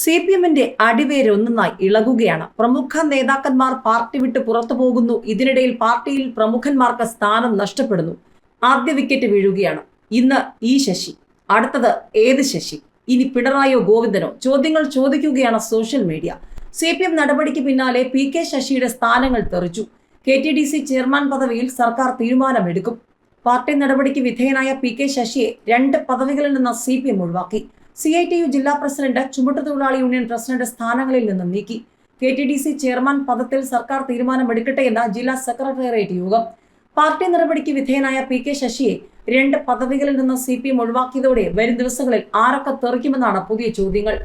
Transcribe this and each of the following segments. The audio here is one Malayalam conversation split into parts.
സി പി എമ്മിന്റെ അടിവേര് ഒന്നൊന്നായി ഇളകുകയാണ്. പ്രമുഖ നേതാക്കന്മാർ പാർട്ടി വിട്ട് പുറത്തു പോകുന്നു. ഇതിനിടയിൽ പാർട്ടിയിൽ പ്രമുഖന്മാർക്ക് സ്ഥാനം നഷ്ടപ്പെടുന്നു. ആദ്യ വിക്കറ്റ് വീഴുകയാണ്. ഇന്ന് ഈ ശശി. അടുത്തത് ഏത് ശശി? ഇനി പിണറായോ ഗോവിന്ദനോ? ചോദ്യങ്ങൾ ചോദിക്കുകയാണ് social media. C P M നടപടിക്ക് പിന്നാലെ പി കെ ശശിയുടെ സ്ഥാനങ്ങൾ തെറിച്ചു. K T D C chairman പദവിയിൽ സർക്കാർ തീരുമാനമെടുക്കും. പാർട്ടി നടപടിക്ക് വിധേയനായ പി കെ ശശിയെ രണ്ട് പദവികളിൽ നിന്ന് സി പി എം ഒഴിവാക്കി. സി ഐ ടി യു ജില്ലാ പ്രസിഡന്റ് ചുമട്ടുതൊഴിലാളി യൂണിയൻ പ്രസിഡന്റ് സ്ഥാനങ്ങളിൽ നിന്നും നീക്കി. K T D C chairman പദത്തിൽ സർക്കാർ തീരുമാനമെടുക്കട്ടെ എന്ന ജില്ലാ സെക്രട്ടേറിയറ്റ് യോഗം. പാർട്ടി നടപടിക്ക് വിധേയനായ പി കെ ശശിയെ രണ്ട് പദവികളിൽ നിന്ന് സി പി എം ഒഴിവാക്കിയതോടെ വരും ദിവസങ്ങളിൽ ആരൊക്കെ തെറിക്കുമെന്നാണ് പുതിയ ചോദ്യങ്ങൾ.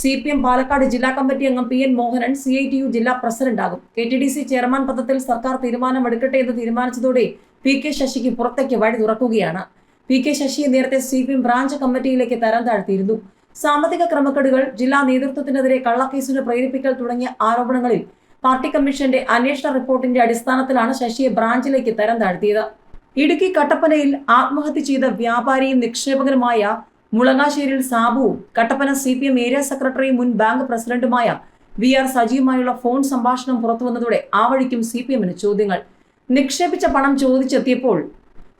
സി പി എം പാലക്കാട് ജില്ലാ കമ്മിറ്റി അംഗം P N Mohanan C I T U ജില്ലാ പ്രസിഡന്റാകും. K T D C chairman പദത്തിൽ സർക്കാർ തീരുമാനമെടുക്കട്ടെ എന്ന് തീരുമാനിച്ചതോടെ പി കെ ശശിക്ക് പുറത്തേക്ക് വഴി തുറക്കുകയാണ്. പി കെ ശശിയെ നേരത്തെ സി പി എം ബ്രാഞ്ച് കമ്മിറ്റിയിലേക്ക് തരം താഴ്ത്തിയിരുന്നു. സാമ്പത്തിക ക്രമക്കേടുകൾ ജില്ലാ നേതൃത്വത്തിനെതിരെ കള്ളക്കേസിന് പ്രേരിപ്പിക്കൽ തുടങ്ങിയ ആരോപണങ്ങളിൽ പാർട്ടി കമ്മീഷന്റെ അന്വേഷണ റിപ്പോർട്ടിന്റെ അടിസ്ഥാനത്തിലാണ് ശശിയെ ബ്രാഞ്ചിലേക്ക് തരം താഴ്ത്തിയത്. ഇടുക്കി കട്ടപ്പനയിൽ ആത്മഹത്യ ചെയ്ത വ്യാപാരിയും നിക്ഷേപകനുമായ മുളങ്ങാശ്ശേരിയിൽ സാബുവും Kattappana C P M area സെക്രട്ടറിയും മുൻ ബാങ്ക് പ്രസിഡന്റുമായ വി ആർ സജിയുമായുള്ള ഫോൺ സംഭാഷണം പുറത്തുവന്നതോടെ ആ വഴിക്കും സി പി എമ്മിന് ചോദ്യങ്ങൾ. നിക്ഷേപിച്ച പണം ചോദിച്ചെത്തിയപ്പോൾ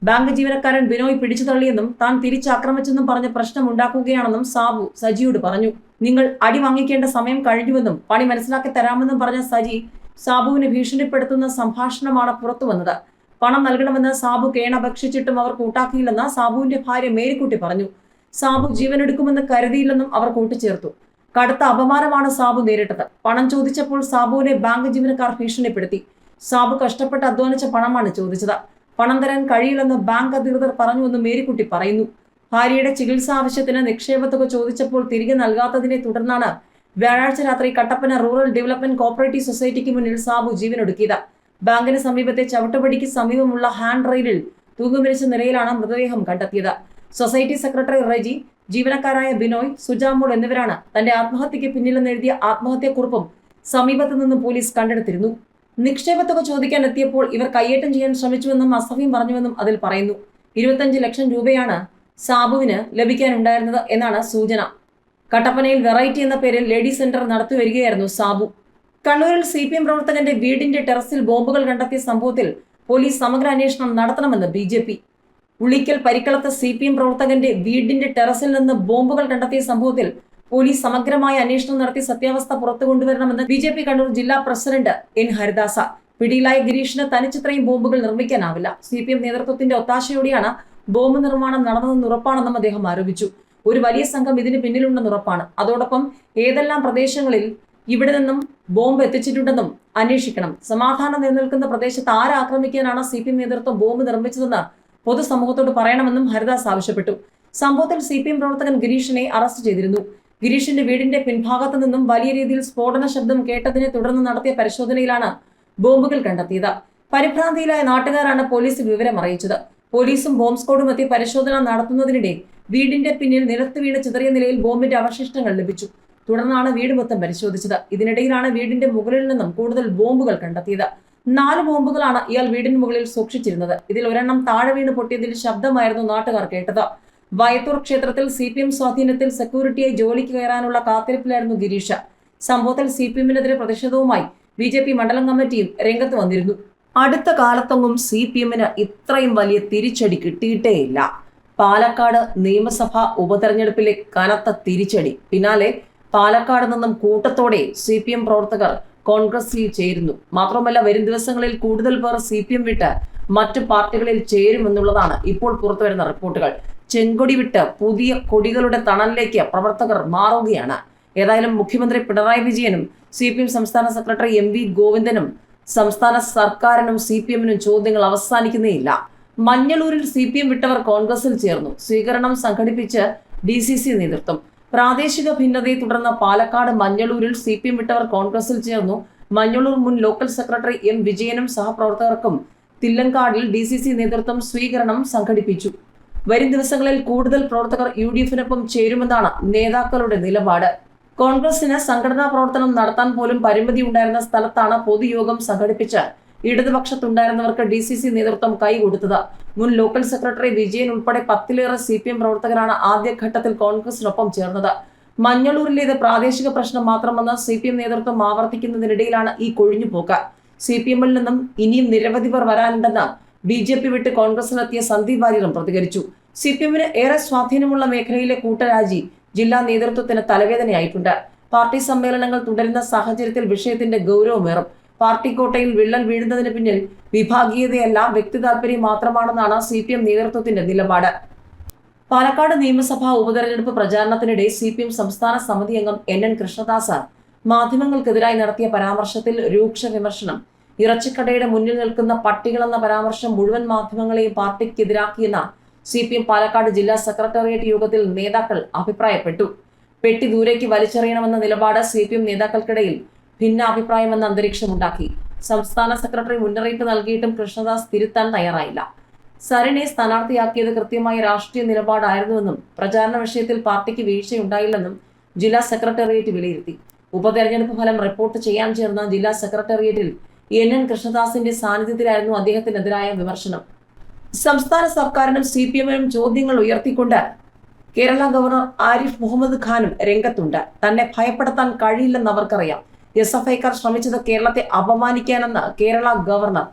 ബാങ്ക് ജീവനക്കാരൻ ബിനോയ് പിടിച്ചു തള്ളിയെന്നും താൻ തിരിച്ചാക്രമിച്ചെന്നും പറഞ്ഞ് പ്രശ്നമുണ്ടാക്കുകയാണെന്നും സാബു സജിയോട് പറഞ്ഞു. നിങ്ങൾ അടി വാങ്ങിക്കേണ്ട സമയം കഴിഞ്ഞുവെന്നും പണി മനസ്സിലാക്കി തരാമെന്നും പറഞ്ഞ സജി സാബുവിനെ ഭീഷണിപ്പെടുത്തുന്ന സംഭാഷണമാണ് പുറത്തുവന്നത്. പണം നൽകണമെന്ന് സാബു കേണപേക്ഷിച്ചിട്ടും അവർ കൂട്ടാക്കിയില്ലെന്ന് സാബുവിന്റെ ഭാര്യ മേരിക്കുട്ടി പറഞ്ഞു. സാബു ജീവനെടുക്കുമെന്ന് കരുതിയില്ലെന്നും അവർ കൂട്ടിച്ചേർത്തു. കടുത്ത അപമാനമാണ് സാബു നേരിട്ടത്. പണം ചോദിച്ചപ്പോൾ സാബുവിനെ ബാങ്ക് ജീവനക്കാർ ഭീഷണിപ്പെടുത്തി. സാബു കഷ്ടപ്പെട്ട് അധ്വാനിച്ച പണമാണ് ചോദിച്ചത്. പണം തരാൻ കഴിയില്ലെന്ന് ബാങ്ക് അധികൃതർ പറഞ്ഞുവെന്ന് മേരിക്കുട്ടി പറയുന്നു. ഭാര്യയുടെ ചികിത്സാ ആവശ്യത്തിന് നിക്ഷേപത്തുക ചോദിച്ചപ്പോൾ തിരികെ നൽകാത്തതിനെ തുടർന്നാണ് വ്യാഴാഴ്ച രാത്രി കട്ടപ്പന റൂറൽ ഡെവലപ്മെന്റ് കോപ്പറേറ്റീവ് സൊസൈറ്റിക്ക് മുന്നിൽ സാബു ജീവനൊടുക്കിയത്. ബാങ്കിന് സമീപത്തെ ചവിട്ടുപടിക്ക് സമീപമുള്ള ഹാൻഡ് റെയിലിൽ തൂങ്ങുമരിച്ച നിലയിലാണ് മൃതദേഹം കണ്ടെത്തിയത്. സൊസൈറ്റി സെക്രട്ടറി റെജി ജീവനക്കാരായ ബിനോയ് സുജാമോൾ എന്നിവരാണ് തന്റെ ആത്മഹത്യക്ക് പിന്നിലെന്നെഴുതിയ ആത്മഹത്യാക്കുറിപ്പും സമീപത്ത് നിന്ന് പോലീസ് കണ്ടെടുത്തിരുന്നു. നിക്ഷേപത്തുക ചോദിക്കാൻ എത്തിയപ്പോൾ ഇവർ കയ്യേറ്റം ചെയ്യാൻ ശ്രമിച്ചുവെന്നും അസഫീം പറഞ്ഞുവെന്നും അതിൽ പറയുന്നു. ഇരുപത്തഞ്ച് ലക്ഷം രൂപയാണ് സാബുവിന് ലഭിക്കാനുണ്ടായിരുന്നത് എന്നാണ് സൂചന. കട്ടപ്പനയിൽ വെറൈറ്റി എന്ന പേരിൽ ലേഡി സെന്റർ നടത്തി വരികയായിരുന്നു സാബു. കണ്ണൂരിൽ സി പി എം പ്രവർത്തകന്റെ വീടിന്റെ ടെറസിൽ ബോംബുകൾ കണ്ടെത്തിയ സംഭവത്തിൽ പോലീസ് സമഗ്ര അന്വേഷണം നടത്തണമെന്ന് ബി ജെ പി. ഉളിക്കൽ പരിക്കളത്ത് സി പി എം പ്രവർത്തകന്റെ വീടിന്റെ ടെറസിൽ നിന്ന് ബോംബുകൾ കണ്ടെത്തിയ സംഭവത്തിൽ പോലീസ് സമഗ്രമായ അന്വേഷണം നടത്തി സത്യാവസ്ഥ പുറത്തു കൊണ്ടുവരണമെന്ന് ബി ജെ പി കണ്ണൂർ ജില്ലാ പ്രസിഡന്റ് എൻ ഹരിദാസ. പിടിയിലായ ഗിരീഷിന് തനിച്ചിത്രയും ബോംബുകൾ നിർമ്മിക്കാനാവില്ല. സി പി എം നേതൃത്വത്തിന്റെ ഒത്താശയോടെയാണ് ബോംബ് നിർമ്മാണം നടന്നതെന്ന് ഉറപ്പാണെന്നും അദ്ദേഹം ആരോപിച്ചു. ഒരു വലിയ സംഘം ഇതിന് പിന്നിലുണ്ടെന്ന് ഉറപ്പാണ്. അതോടൊപ്പം ഏതെല്ലാം പ്രദേശങ്ങളിൽ ഇവിടെ നിന്നും ബോംബ് എത്തിച്ചിട്ടുണ്ടെന്നും അന്വേഷിക്കണം. സമാധാനം നിലനിൽക്കുന്ന പ്രദേശത്ത് ആരാക്രമിക്കാനാണ് സി പി എം നേതൃത്വം ബോംബ് നിർമ്മിച്ചതെന്ന് പൊതുസമൂഹത്തോട് പറയണമെന്നും ഹരിദാസ് ആവശ്യപ്പെട്ടു. സംഭവത്തിൽ സി പി എം പ്രവർത്തകൻ ഗിരീഷിനെ അറസ്റ്റ് ചെയ്തിരുന്നു. ഗിരീഷിന്റെ വീടിന്റെ പിൻഭാഗത്തു നിന്നും വലിയ രീതിയിൽ സ്ഫോടന ശബ്ദം കേട്ടതിനെ തുടർന്ന് നടത്തിയ പരിശോധനയിലാണ് ബോംബുകൾ കണ്ടെത്തിയത്. പരിഭ്രാന്തിയിലായ നാട്ടുകാരാണ് പോലീസ് വിവരം അറിയിച്ചത്. പോലീസും ബോംബ് സ്ക്വാഡും എത്തി പരിശോധന നടത്തുന്നതിനിടെ വീടിന്റെ പിന്നിൽ നിലത്ത് വീണ് ചിതറിയ നിലയിൽ ബോംബിന്റെ അവശിഷ്ടങ്ങൾ ലഭിച്ചു. തുടർന്നാണ് വീട് മൊത്തം പരിശോധിച്ചത്. ഇതിനിടയിലാണ് വീടിന്റെ മുകളിൽ നിന്നും കൂടുതൽ ബോംബുകൾ കണ്ടെത്തിയത്. നാല് ബോംബുകളാണ് ഇയാൾ വീടിന് മുകളിൽ സൂക്ഷിച്ചിരുന്നത്. ഇതിൽ ഒരെണ്ണം താഴെ വീണ് പൊട്ടിയതിൽ ശബ്ദമായിരുന്നു നാട്ടുകാർ കേട്ടത്. വയത്തൂർ ക്ഷേത്രത്തിൽ സി പി എം സ്വാധീനത്തിൽ സെക്യൂരിറ്റിയെ ജോലിക്ക് കയറാനുള്ള കാത്തിരിപ്പിലായിരുന്നു ഗിരീഷ. സംഭവത്തിൽ സി പി എമ്മിനെതിരെ പ്രതിഷേധവുമായി ബി ജെ പി മണ്ഡലം കമ്മിറ്റിയും രംഗത്ത് വന്നിരുന്നു. അടുത്ത കാലത്തൊന്നും സി പി എമ്മിന് ഇത്രയും വലിയ തിരിച്ചടി കിട്ടിയിട്ടേയില്ല. പാലക്കാട് നിയമസഭാ ഉപതെരഞ്ഞെടുപ്പിലെ കനത്ത തിരിച്ചടി. പിന്നാലെ പാലക്കാട് നിന്നും കൂട്ടത്തോടെ സി പി എം പ്രവർത്തകർ കോൺഗ്രസിൽ ചേരുന്നു. മാത്രമല്ല വരും ദിവസങ്ങളിൽ കൂടുതൽ പേർ സി പി എം വിട്ട് മറ്റു പാർട്ടികളിൽ ചേരുമെന്നുള്ളതാണ് ഇപ്പോൾ പുറത്തുവരുന്ന റിപ്പോർട്ടുകൾ. ചെങ്കൊടി വിട്ട് പുതിയ കൊടികളുടെ തണലിലേക്ക് പ്രവർത്തകർ മാറുകയാണ്. ഏതായാലും മുഖ്യമന്ത്രി പിണറായി വിജയനും സി പി എം സംസ്ഥാന സെക്രട്ടറി എം വി ഗോവിന്ദനും സംസ്ഥാന സർക്കാരിനും സി പി എമ്മിനും ചോദ്യങ്ങൾ അവസാനിക്കുന്നേയില്ല. മഞ്ഞളൂരിൽ സി പി എം വിട്ടവർ കോൺഗ്രസിൽ ചേർന്നു. സ്വീകരണം സംഘടിപ്പിച്ച് ഡി സി സി നേതൃത്വം. പ്രാദേശിക ഭിന്നതയെ തുടർന്ന് പാലക്കാട് മഞ്ഞളൂരിൽ സി പി എം വിട്ടവർ കോൺഗ്രസിൽ ചേർന്നു. മഞ്ഞളൂർ മുൻ ലോക്കൽ സെക്രട്ടറി എം വിജയനും സഹപ്രവർത്തകർക്കും തില്ലങ്കാടിൽ ഡി സി സി നേതൃത്വം സ്വീകരണം സംഘടിപ്പിച്ചു. വരും ദിവസങ്ങളിൽ കൂടുതൽ പ്രവർത്തകർ യു ഡി എഫിനൊപ്പം ചേരുമെന്നാണ് നേതാക്കളുടെ നിലപാട്. കോൺഗ്രസിന് സംഘടനാ പ്രവർത്തനം നടത്താൻ പോലും പരിമിതി ഉണ്ടായിരുന്ന സ്ഥലത്താണ് പൊതുയോഗം സംഘടിപ്പിച്ച് ഇടതുപക്ഷത്തുണ്ടായിരുന്നവർക്ക് ഡി സി സി നേതൃത്വം കൈകൊടുത്തത്. മുൻ ലോക്കൽ സെക്രട്ടറി വിജയൻ ഉൾപ്പെടെ പത്തിലേറെ സി പി എം പ്രവർത്തകരാണ് ആദ്യഘട്ടത്തിൽ കോൺഗ്രസിനൊപ്പം ചേർന്നത്. മഞ്ഞളൂരിലേത് പ്രാദേശിക പ്രശ്നം മാത്രമെന്ന് സി പി എം നേതൃത്വം ആവർത്തിക്കുന്നതിനിടയിലാണ് ഈ കൊഴിഞ്ഞുപോക്ക്. സി പി എമ്മിൽ നിന്നും ഇനിയും നിരവധി പേർ വരാനുണ്ടെന്ന് ബി ജെ പി വിട്ട് കോൺഗ്രസിനെത്തിയ സന്ദീപ് വാര്യറും പ്രതികരിച്ചു. സി പി എമ്മിന് ഏറെ സ്വാധീനമുള്ള മേഖലയിലെ കൂട്ടരാജി ജില്ലാ നേതൃത്വത്തിന് തലവേദനയായിട്ടുണ്ട്. പാർട്ടി സമ്മേളനങ്ങൾ തുടരുന്ന സാഹചര്യത്തിൽ വിഷയത്തിന്റെ ഗൗരവമേറും. പാർട്ടി കോട്ടയിൽ വിള്ളൽ വീഴുന്നതിന് പിന്നിൽ വിഭാഗീയതയല്ല വ്യക്തി താല്പര്യം മാത്രമാണെന്നാണ് സി പി എം നേതൃത്വത്തിന്റെ നിലപാട്. പാലക്കാട് നിയമസഭാ ഉപതെരഞ്ഞെടുപ്പ് പ്രചാരണത്തിനിടെ സി പി എം സംസ്ഥാന സമിതി അംഗം എൻ എൻ കൃഷ്ണദാസ് മാധ്യമങ്ങൾക്കെതിരായി നടത്തിയ പരാമർശത്തിൽ രൂക്ഷ വിമർശനം. ഇറച്ചിക്കടയുടെ മുന്നിൽ നിൽക്കുന്ന പട്ടികളെന്ന പരാമർശം മുഴുവൻ മാധ്യമങ്ങളെയും പാർട്ടിക്കെതിരാക്കിയെന്ന സി പി എം പാലക്കാട് ജില്ലാ സെക്രട്ടേറിയറ്റ് യോഗത്തിൽ നേതാക്കൾ അഭിപ്രായപ്പെട്ടു. പെട്ടി ദൂരേക്ക് വലിച്ചെറിയണമെന്ന നിലപാട് സി പി എം നേതാക്കൾക്കിടയിൽ ഭിന്നാഭിപ്രായമെന്ന അന്തരീക്ഷമുണ്ടാക്കി. സംസ്ഥാന സെക്രട്ടറി മുന്നറിയിപ്പ് നൽകിയിട്ടും കൃഷ്ണദാസ് തിരുത്താൻ തയ്യാറായില്ല. സരണി സ്ഥാനാർത്ഥിയാക്കിയത് കൃത്യമായ രാഷ്ട്രീയ നിലപാടായിരുന്നുവെന്നും പ്രചാരണ വിഷയത്തിൽ പാർട്ടിക്ക് വീഴ്ചയുണ്ടായില്ലെന്നും ജില്ലാ സെക്രട്ടേറിയറ്റ് വിലയിരുത്തി. ഉപതെരഞ്ഞെടുപ്പ് ഫലം റിപ്പോർട്ട് ചെയ്യാൻ ചേർന്ന ജില്ലാ സെക്രട്ടേറിയറ്റിൽ എൻ എൻ കൃഷ്ണദാസിന്റെ സാന്നിധ്യത്തിലായിരുന്നു അദ്ദേഹത്തിനെതിരായ വിമർശനം. സംസ്ഥാന സർക്കാരിനും സി പി എമ്മിനും ചോദ്യങ്ങൾ ഉയർത്തിക്കൊണ്ട് കേരള ഗവർണർ ആരിഫ് മുഹമ്മദ് ഖാനും രംഗത്തുണ്ട്. തന്നെ ഭയപ്പെടുത്താൻ കഴിയില്ലെന്ന് അവർക്കറിയാം. എസ് എഫ് ഐക്കാർ ശ്രമിച്ചത് കേരളത്തെ അപമാനിക്കാനെന്ന് കേരള ഗവർണർ.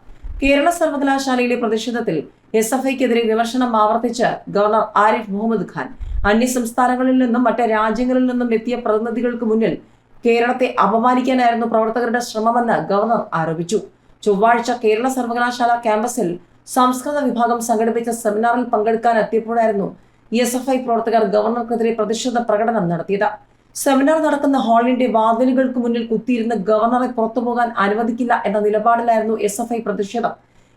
കേരള സർവകലാശാലയിലെ പ്രതിഷേധത്തിൽ എസ് എഫ് ഐക്കെതിരെ വിമർശനം ആവർത്തിച്ച് ഗവർണർ ആരിഫ് മുഹമ്മദ് ഖാൻ. അന്യ സംസ്ഥാനങ്ങളിൽ നിന്നും മറ്റ് രാജ്യങ്ങളിൽ നിന്നും എത്തിയ പ്രതിനിധികൾക്ക് മുന്നിൽ കേരളത്തെ അപമാനിക്കാനായിരുന്നു പ്രവർത്തകരുടെ ശ്രമമെന്ന് ഗവർണർ ആരോപിച്ചു. ചൊവ്വാഴ്ച കേരള സർവകലാശാല ക്യാമ്പസിൽ സംസ്കൃത വിഭാഗം സംഘടിപ്പിച്ച സെമിനാറിൽ പങ്കെടുക്കാൻ എത്തിയപ്പോഴായിരുന്നു എസ് എഫ് ഐ പ്രവർത്തകർ ഗവർണർക്കെതിരെ പ്രതിഷേധ പ്രകടനം നടത്തിയത്. സെമിനാർ നടക്കുന്ന ഹാളിന്റെ വാതിലുകൾക്ക് മുന്നിൽ കുത്തിയിരുന്ന് ഗവർണറെ പുറത്തുപോകാൻ അനുവദിക്കില്ല എന്ന നിലപാടിലായിരുന്നു എസ് എഫ് ഐ പ്രതിഷേധം.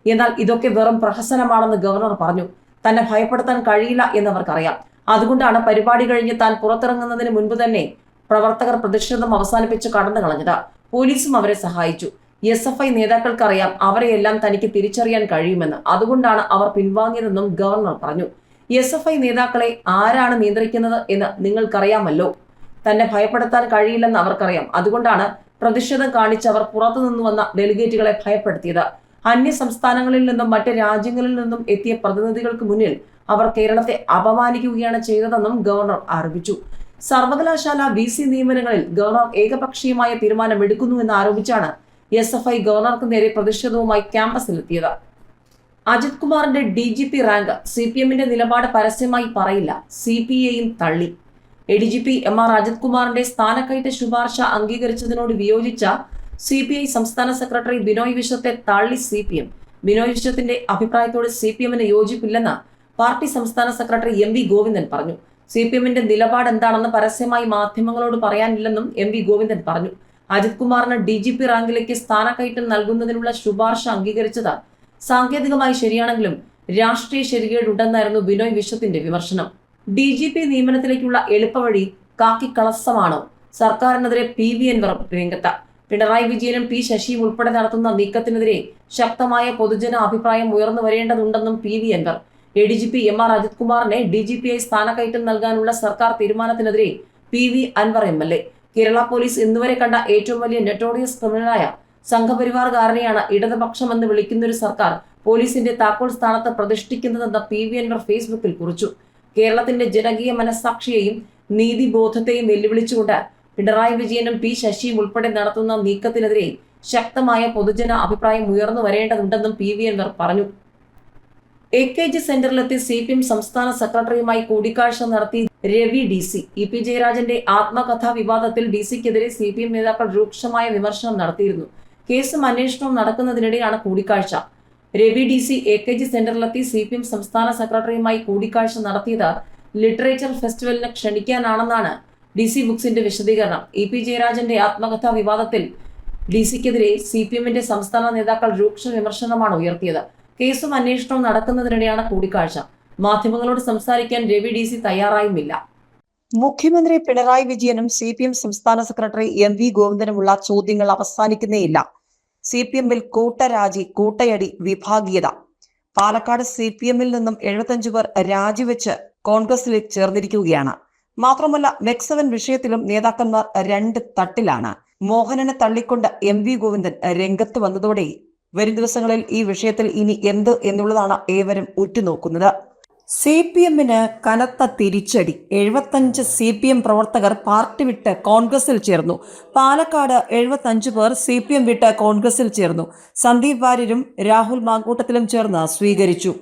എന്നാൽ ഇതൊക്കെ വെറും പ്രഹസനമാണെന്ന് ഗവർണർ പറഞ്ഞു. തന്നെ ഭയപ്പെടുത്താൻ കഴിയില്ല എന്നവർക്കറിയാം. അതുകൊണ്ടാണ് പരിപാടി കഴിഞ്ഞ് താൻ പുറത്തിറങ്ങുന്നതിന് മുൻപ് തന്നെ പ്രവർത്തകർ പ്രതിഷേധം അവസാനിപ്പിച്ച് കടന്നു കളഞ്ഞത്. പോലീസും അവരെ സഹായിച്ചു. എസ് എഫ് ഐ നേതാക്കൾക്കറിയാം അവരെയെല്ലാം തനിക്ക് തിരിച്ചറിയാൻ കഴിയുമെന്ന്. അതുകൊണ്ടാണ് അവർ പിൻവാങ്ങിയതെന്നും ഗവർണർ പറഞ്ഞു. എസ് എഫ് ഐ നേതാക്കളെ ആരാണ് നിയന്ത്രിക്കുന്നത് എന്ന് നിങ്ങൾക്കറിയാമല്ലോ. തന്നെ ഭയപ്പെടുത്താൻ കഴിയില്ലെന്ന് അവർക്കറിയാം. അതുകൊണ്ടാണ് പ്രതിഷേധം കാണിച്ചവർ പുറത്തുനിന്നു വന്ന ഡെലിഗേറ്റുകളെ ഭയപ്പെടുത്തിയത്. അന്യ സംസ്ഥാനങ്ങളിൽ നിന്നും മറ്റ് രാജ്യങ്ങളിൽ നിന്നും എത്തിയ പ്രതിനിധികൾക്ക് മുന്നിൽ അവർ കേരളത്തെ അപമാനിക്കുകയാണ് ചെയ്തതെന്നും ഗവർണർ ആരോപിച്ചു. സർവകലാശാല വി സി നിയമനങ്ങളിൽ ഗവർണർ ഏകപക്ഷീയമായ തീരുമാനമെടുക്കുന്നുവെന്ന് ആരോപിച്ചാണ് എസ് എഫ് ഐ ഗവർണർക്ക് നേരെ പ്രതിഷേധവുമായി ക്യാമ്പസിലെത്തിയത്. അജിത് കുമാറിന്റെ D G P rank C P എമ്മിന്റെ നിലപാട് പരസ്യമായി പറയില്ല. സി പി ഐയും തള്ളി. A D G P M R Ajith കുമാറിന്റെ സ്ഥാനക്കയറ്റ ശുപാർശ അംഗീകരിച്ചതിനോട് വിയോജിച്ച സി പി ഐ സംസ്ഥാന സെക്രട്ടറി ബിനോയ് വിശ്വത്തെ തള്ളി സി പി എം. ബിനോയ് വിശ്വത്തിന്റെ അഭിപ്രായത്തോട് സി പി എമ്മിന് യോജിപ്പില്ലെന്ന് പാർട്ടി സംസ്ഥാന സെക്രട്ടറി എം വി ഗോവിന്ദൻ പറഞ്ഞു. സി പി എമ്മിന്റെ നിലപാട് എന്താണെന്ന് പരസ്യമായി മാധ്യമങ്ങളോട് പറയാനില്ലെന്നും എം വി ഗോവിന്ദൻ പറഞ്ഞു. അജിത് കുമാറിന് ഡി ജി പി റാങ്കിലേക്ക് സ്ഥാനക്കയറ്റം നൽകുന്നതിനുള്ള ശുപാർശ അംഗീകരിച്ചത്. സാങ്കേതികമായി ശരിയാണെങ്കിലും രാഷ്ട്രീയ ശരികേടുണ്ടെന്നായിരുന്നു ബിനോയ് വിശ്വത്തിന്റെ വിമർശനം. ഡി ജി പി നിയമനത്തിലേക്കുള്ള എളുപ്പവഴി കാക്കിക്കളസമാണോ? സർക്കാരിനെതിരെ പി വി എൻവർ രംഗത്ത്. പിണറായി വിജയനും പി ശശിയും ഉൾപ്പെടെ നടത്തുന്ന നീക്കത്തിനെതിരെ ശക്തമായ പൊതുജന അഭിപ്രായം ഉയർന്നു വരേണ്ടതുണ്ടെന്നും P V Anwar A D G P M R Ajith കുമാറിനെ ഡി ജി പി ആയി സ്ഥാനക്കയറ്റം നൽകാനുള്ള സർക്കാർ തീരുമാനത്തിനെതിരെ P V Anwar M L A. Kerala police ഇന്നുവരെ കണ്ട ഏറ്റവും വലിയ നെറ്റോറിയസ് ക്രിമിനലായ എന്ന് വിളിക്കുന്ന ഒരു സർക്കാർ പോലീസിന്റെ താക്കോൽ സ്ഥാനത്ത് പ്രതിഷ്ഠിക്കുന്നതെന്ന് പി വി അൻവർ ഫേസ്ബുക്കിൽ കുറിച്ചു. കേരളത്തിന്റെ ജനകീയ മനസ്സാക്ഷിയെയും നീതിബോധത്തെയും വെല്ലുവിളിച്ചുകൊണ്ട് പിണറായി വിജയനും പി ശശിയും ഉൾപ്പെടെ നടത്തുന്ന നീക്കത്തിനെതിരെ ശക്തമായ പൊതുജന അഭിപ്രായം ഉയർന്നു വരേണ്ടതുണ്ടെന്നും പി വി അൻവർ പറഞ്ഞു. എ കെ ജി സെന്ററിലെത്തി സി പി എം സംസ്ഥാന സെക്രട്ടറിയുമായി കൂടിക്കാഴ്ച നടത്തി Ravi D C. E P ജയരാജന്റെ ആത്മകഥാ വിവാദത്തിൽ ഡി സിക്കെതിരെ സി പി എം നേതാക്കൾ രൂക്ഷമായ വിമർശനം നടത്തിയിരുന്നു. കേസും അന്വേഷണവും നടക്കുന്നതിനിടെയാണ് കൂടിക്കാഴ്ച. Ravi D C A K G സെന്ററിലെത്തി C P M സംസ്ഥാന സെക്രട്ടറിയുമായി കൂടിക്കാഴ്ച നടത്തിയത് ലിറ്ററേച്ചർ ഫെസ്റ്റിവലിന് ക്ഷണിക്കാനാണെന്നാണ് ഡി സി ബുക്സിന്റെ വിശദീകരണം. ഇ പി ജയരാജന്റെ ആത്മകഥാ വിവാദത്തിൽ ഡി സിക്കെതിരെ സി പി എമ്മിന്റെ സംസ്ഥാന നേതാക്കൾ രൂക്ഷ വിമർശനമാണ് ഉയർത്തിയത്. കേസും അന്വേഷണവും നടക്കുന്നതിനിടെയാണ് കൂടിക്കാഴ്ച. മാധ്യമങ്ങളോട് സംസാരിക്കാൻ രവി ഡി സി തയ്യാറായുമില്ല. മുഖ്യമന്ത്രി പിണറായി വിജയനും സി പി എം സംസ്ഥാന സെക്രട്ടറി എം വി ഗോവിന്ദനുമുള്ള ചോദ്യങ്ങൾ അവസാനിക്കുന്നേയില്ല. സി പി എമ്മിൽ കൂട്ടരാജി കൂട്ടയടി വിഭാഗീയത. പാലക്കാട് സി പി എമ്മിൽ നിന്നും എഴുപത്തഞ്ചു പേർ രാജിവെച്ച് കോൺഗ്രസിലേക്ക് ചേർന്നിരിക്കുകയാണ്. മാത്രമല്ല മെക്സവൻ വിഷയത്തിലും നേതാക്കന്മാർ രണ്ട് തട്ടിലാണ്. മോഹനനെ തള്ളിക്കൊണ്ട് എം വി ഗോവിന്ദൻ രംഗത്ത് വന്നതോടെ വരും ദിവസങ്ങളിൽ ഈ വിഷയത്തിൽ ഇനി എന്ത് എന്നുള്ളതാണ് ഏവരും ഉറ്റുനോക്കുന്നത്. സി പി എമ്മിന് കനത്ത തിരിച്ചടി. എഴുപത്തഞ്ച് സി പി എം പ്രവർത്തകർ പാർട്ടി വിട്ട് കോൺഗ്രസിൽ ചേർന്നു. പാലക്കാട് എഴുപത്തഞ്ച് പേർ സി പി എം വിട്ട് കോൺഗ്രസിൽ ചേർന്നു. സന്ദീപ് വാര്യരും രാഹുൽ മാങ്കൂട്ടത്തിലും ചേർന്ന് സ്വീകരിച്ചു.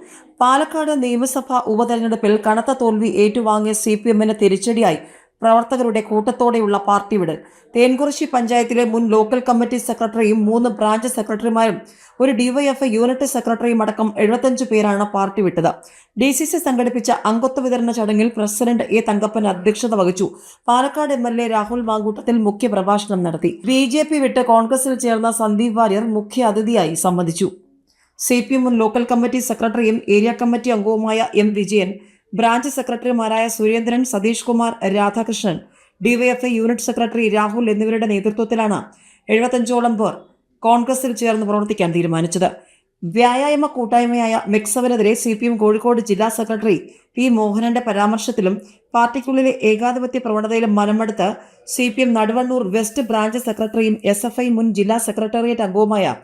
പാലക്കാട് നിയമസഭാ ഉപതെരഞ്ഞെടുപ്പിൽ കനത്ത തോൽവി ഏറ്റുവാങ്ങിയ സി പി എമ്മിന് തിരിച്ചടിയായി. പ്രവർത്തകരുടെ കൂട്ടത്തോടെയുള്ള പാർട്ടി വിട് തേൻകുറിശി പഞ്ചായത്തിലെ മുൻ ലോക്കൽ കമ്മിറ്റി സെക്രട്ടറിയും മൂന്ന് ബ്രാഞ്ച് സെക്രട്ടറിമാരും ഒരു ഡിവൈഎഫ്ഐ യൂണിറ്റ് സെക്രട്ടറിയും അടക്കം എഴുപത്തഞ്ച് പേരാണ് പാർട്ടി വിട്ടത്. ഡി സി സി സംഘടിപ്പിച്ച അംഗത്വ വിതരണ ചടങ്ങിൽ പ്രസിഡന്റ് എ തങ്കപ്പൻ അധ്യക്ഷത വഹിച്ചു. Palakkad M L A Rahul Mankoottathil മുഖ്യ പ്രഭാഷണം നടത്തി. ബി ജെ പി വിട്ട് കോൺഗ്രസിൽ ചേർന്ന സന്ദീപ് വാര്യർ മുഖ്യ അതിഥിയായി സംബന്ധിച്ചു സി പി എം മുൻ ലോക്കൽ കമ്മിറ്റി സെക്രട്ടറിയും ഏരിയ കമ്മിറ്റി അംഗവുമായ എം വിജയൻ ബ്രാഞ്ച് സെക്രട്ടറിമാരായ Surendran Satheesh Kumar Radhakrishnan DYFI unit secretary Rahul എന്നിവരുടെ നേതൃത്വത്തിലാണ് എഴുപത്തഞ്ചോളം പേർ കോൺഗ്രസിൽ ചേർന്ന് പ്രവർത്തിക്കാൻ തീരുമാനിച്ചത്. വ്യായാമ കൂട്ടായ്മയായ മിക്സവനെതിരെ സി പി എം കോഴിക്കോട് ജില്ലാ സെക്രട്ടറി പി മോഹനന്റെ പരാമർശത്തിലും പാർട്ടിക്കുള്ളിലെ ഏകാധിപത്യ പ്രവണതയിലും മനമെടുത്ത് C P M Naduvannur west branch സെക്രട്ടറിയും എസ് എഫ് ഐ മുൻ ജില്ലാ സെക്രട്ടേറിയറ്റ് അംഗവുമായ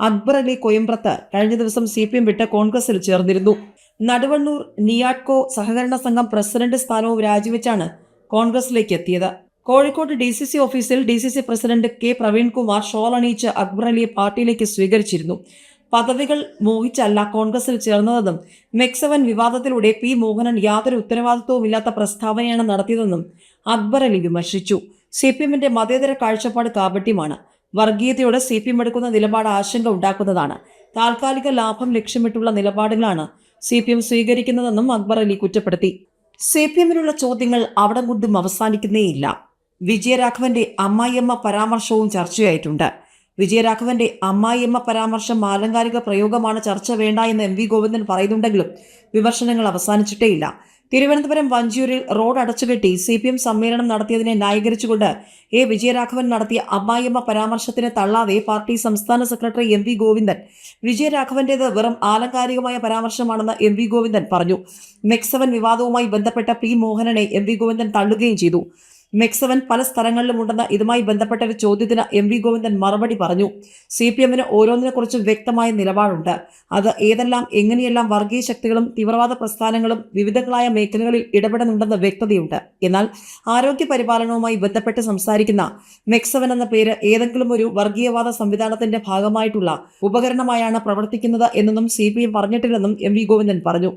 അക്ബർ അലി കൊയമ്പ്രത്ത് കഴിഞ്ഞ ദിവസം സി പി എം വിട്ട് കോൺഗ്രസിൽ ചേർന്നിരുന്നു. നടുവണ്ണൂർ നിയാട്കോ സഹകരണ സംഘം പ്രസിഡന്റ് സ്ഥാനവും രാജിവെച്ചാണ് കോൺഗ്രസിലേക്ക് എത്തിയത്. കോഴിക്കോട് ഡി സി സി ഓഫീസിൽ D C C president K. Praveenkumar shawl അണിയിച്ച് Akbar അലിയെ പാർട്ടിയിലേക്ക് സ്വീകരിച്ചിരുന്നു. പദവികൾ മോഹിച്ചല്ല കോൺഗ്രസിൽ ചേർന്നതെന്നും മെക്സവൻ വിവാദത്തിലൂടെ പി. മോഹനൻ യാതൊരു ഉത്തരവാദിത്വവുമില്ലാത്ത പ്രസ്താവനയാണ് നടത്തിയതെന്നും അക്ബർ അലി വിമർശിച്ചു. സി. പി. എമ്മിന്റെ മതേതര കാഴ്ചപ്പാട് കാപട്യമാണ്. വർഗീയതയോട് സി. പി. എം എടുക്കുന്ന നിലപാട് ആശങ്ക ഉണ്ടാക്കുന്നതാണ്. താൽക്കാലിക ലാഭം ലക്ഷ്യമിട്ടുള്ള നിലപാടുകളാണ് സി പി എം സ്വീകരിക്കുന്നതെന്നും അക്ബർ അലി കുറ്റപ്പെടുത്തി. സി പി എമ്മിനുള്ള ചോദ്യങ്ങൾ അവിടെ കൊണ്ടും അവസാനിക്കുന്നേയില്ല. വിജയരാഘവന്റെ അമ്മായിയമ്മ പരാമർശവും ചർച്ചയായിട്ടുണ്ട്. വിജയരാഘവന്റെ അമ്മായിയമ്മ പരാമർശം ആലങ്കാരിക പ്രയോഗമാണ് ചർച്ച വേണ്ട എന്ന് എം വി ഗോവിന്ദൻ പറയുന്നുണ്ടെങ്കിലും വിമർശനങ്ങൾ അവസാനിച്ചിട്ടേയില്ല. തിരുവനന്തപുരം വഞ്ചിയൂരിൽ റോഡ് അടച്ചുകെട്ടി സി പി എം സമ്മേളനം നടത്തിയതിനെ ന്യായീകരിച്ചുകൊണ്ട് എ വിജയരാഘവൻ നടത്തിയ അമ്മായിയമ്മ പരാമർശത്തിന് തള്ളാതെ പാർട്ടി സംസ്ഥാന സെക്രട്ടറി എം വി ഗോവിന്ദൻ വിജയരാഘവന്റേത് വെറും ആലങ്കാരികമായ പരാമർശമാണെന്ന് എം വി ഗോവിന്ദൻ പറഞ്ഞു. മെക്സവൻ വിവാദവുമായി ബന്ധപ്പെട്ട പി മോഹനനെ എം വി ഗോവിന്ദൻ തള്ളുകയും ചെയ്തു. മെക്സവൻ പല സ്ഥലങ്ങളിലും ഉണ്ടെന്ന ഇതുമായി ബന്ധപ്പെട്ട ഒരു ചോദ്യത്തിന് എം വി ഗോവിന്ദൻ മറുപടി പറഞ്ഞു. സി പി എമ്മിന് ഓരോന്നിനെക്കുറിച്ചും വ്യക്തമായ നിലപാടുണ്ട്. അത് ഏതെല്ലാം എങ്ങനെയെല്ലാം വർഗീയ ശക്തികളും തീവ്രവാദ പ്രസ്ഥാനങ്ങളും വിവിധങ്ങളായ മേഖലകളിൽ ഇടപെടുന്നുണ്ടെന്ന് വ്യക്തതയുണ്ട്. എന്നാൽ ആരോഗ്യ പരിപാലനവുമായി ബന്ധപ്പെട്ട് സംസാരിക്കുന്ന മെക്സവൻ എന്ന പേര് ഏതെങ്കിലും ഒരു വർഗീയവാദ സംവിധാനത്തിന്റെ ഭാഗമായിട്ടുള്ള ഉപകരണമായാണ് പ്രവർത്തിക്കുന്നത് എന്നൊന്നും സി പി എം പറഞ്ഞിട്ടില്ലെന്നും എം വി ഗോവിന്ദൻ പറഞ്ഞു.